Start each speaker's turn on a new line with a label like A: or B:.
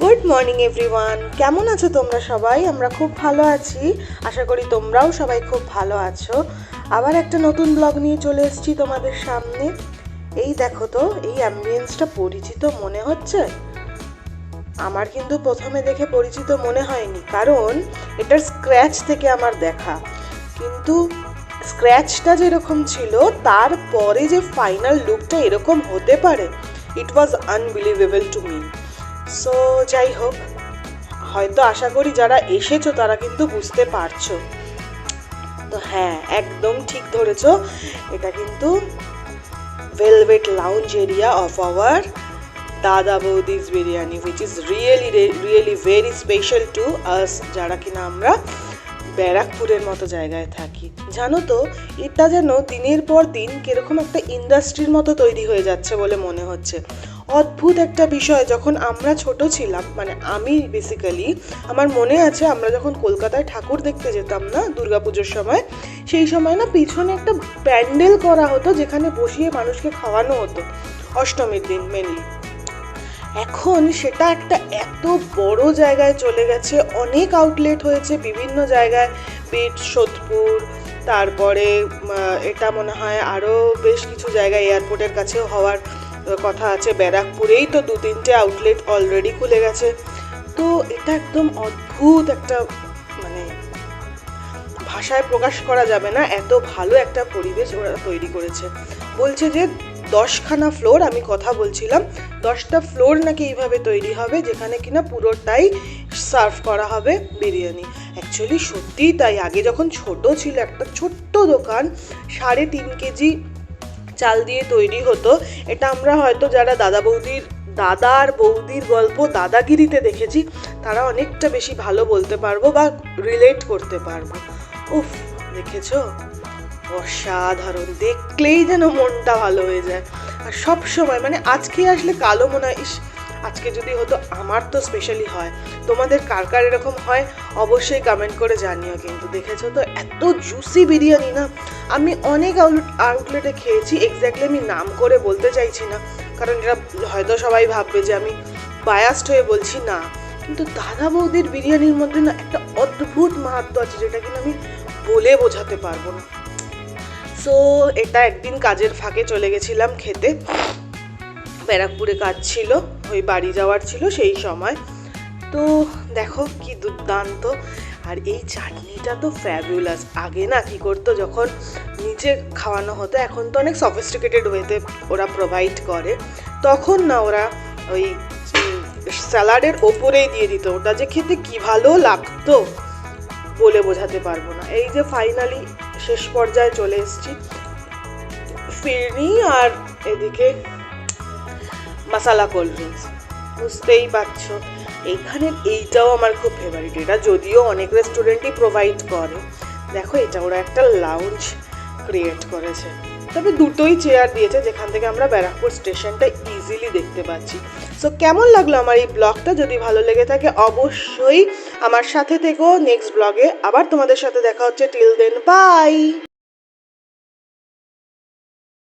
A: Good morning everyone কেমন আছো তোমরা সবাই? আমরা খুব ভালো আছি। আশা করি তোমরাও সবাই খুব ভালো আছো। আবার একটা নতুন ব্লগ নিয়ে চলে এসেছি তোমাদের সামনে। এই দেখো তো, এই অ্যাম্বিয়েন্সটা পরিচিত মনে হচ্ছে? আমার কিন্তু প্রথমে দেখে পরিচিত মনে হয়নি, কারণ এটার স্ক্র্যাচ থেকে আমার দেখা। কিন্তু স্ক্র্যাচটা যেরকম ছিল, তারপরে যে ফাইনাল লুকটা এরকম হতে পারে it was unbelievable to me so যাই হোক, হয়তো আশা করি যারা এসেছ, তারা কিন্তু বুঝতে পারছ। তো হ্যাঁ একদম ঠিক ধরেছো। এটা কিন্তু velvet lounge area of our Dada Boudi's biryani which is really really very special to us যারা কিনা আমরা ব্যারাকপুরের মতো জায়গায় থাকি। জানো তো, এটা যেন দিনের পর দিন কীরকম একটা ইন্ডাস্ট্রির মতো তৈরি হয়ে যাচ্ছে বলে মনে হচ্ছে। অদ্ভুত একটা বিষয়, যখন আমরা ছোট ছিলাম মানে আমি বেসিক্যালি আমার মনে আছে আমরা যখন কলকাতায় ঠাকুর দেখতে যেতাম না, দুর্গাপুজোর সময়, সেই সময় না পিছনে একটা প্যান্ডেল করা হতো, যেখানে বসিয়ে মানুষকে খাওয়ানো হতো, অষ্টমীর দিন মেনলি এখন সেটা একটা এত বড় জায়গায় চলে গেছে, অনেক আউটলেট হয়েছে বিভিন্ন জায়গায় বিট সোদপুর, তারপরে এটা মনে হয় আরও বেশ কিছু জায়গায় এয়ারপোর্টের কাছেও হওয়ার কথা আছে ব্যারাকপুরেই, তো দু তিনটে আউটলেট অলরেডি খুলে গেছে। তো এটা একদম অদ্ভুত একটা মানে ভাষায় প্রকাশ করা যাবে না, এত ভালো একটা পরিবেশ ওরা তৈরি করেছে। বলছে যে দশখানা ফ্লোর আমি কথা বলছিলাম, দশটা ফ্লোর নাকি এইভাবে তৈরি হবে, যেখানে কিনা পুরোটাই সার্ভ করা হবে বিরিয়ানি। অ্যাকচুয়ালি সত্যিই তাই, আগে যখন ছোট ছিল, একটা ছোট্ট দোকান, সাড়ে তিন কেজি চাল দিয়ে তৈরি হতো। এটা আমরা হয়তো যারা দাদা বৌদির, দাদা আর বৌদির গল্প দাদাগিরিতে দেখেছি, তারা অনেকটা বেশি ভালো বলতে পারব বা রিলেট করতে পারব। উফ, দেখেছ? অসাধারণ। দেখলেই যেন মনটা ভালো হয়ে যায়। আর সব সময় মানে আজকে আসলে কালো মনে হয় ইস আজকে যদি হতো আমার তো স্পেশালি হয়, তোমাদের কার কার এরকম হয় অবশ্যই কমেন্ট করে জানিও কিন্তু। দেখেছ তো? এত জুসি বিরিয়ানি না? আমি অনেক আউটলেটে খেয়েছি এক্স্যাক্টলি আমি নাম করে বলতে চাইছি না। কারণ এটা হয়তো সবাই ভাববে যে আমি বায়াস্ট হয়ে বলছি না। কিন্তু দাদা বৌদির বিরিয়ানির মধ্যে না একটা অদ্ভুত মাহাত্ম আছে, যেটা কিনা আমি বলে বোঝাতে পারব না। সো এটা একদিন কাজের ফাঁকে চলে গেছিলাম খেতে। ব্যারাকপুরে কাজ ছিল, ওই বাড়ি যাওয়ার ছিল সেই সময়। তো দেখো কি দুর্দান্ত। আর এই চাটনিটা তো ফ্যাবুলাস আগে না কি করতো, যখন নিচে খাওয়ানো হতো, এখন তো অনেক সফিস্টিকেটেড ওয়েতে ওরা প্রোভাইড করে। তখন না ওরা ওই স্যালাডের ওপরেই দিয়ে দিত। ওটা যে খেতে কী ভালো লাগতো বলে বোঝাতে পারব না। এই যে ফাইনালি শেষ পর্যায়ে চলে এসেছি। ফিরনি আর এদিকে মাসালা কোল্ড ড্রিঙ্কস বুঝতেই পারছ? এইখানের এইটাও আমার খুব ফেভারিট এটা যদিও অনেক রেস্টুরেন্টই প্রোভাইড করে। দেখো, এটা ওরা একটা লাউঞ্জ ক্রিয়েট করেছে। তবে দুটোই চেয়ার দিয়েছে, যেখান থেকে আমরা ব্যারাকপুর স্টেশনটা ইজিলি দেখতে পাচ্ছি। সো কেমন লাগল আমার এই ব্লগটা যদি ভালো লেগে থাকে, অবশ্যই আমার সাথে থেকো। নেক্সট ব্লগে আবার তোমাদের সাথে দেখা হচ্ছে। Till then by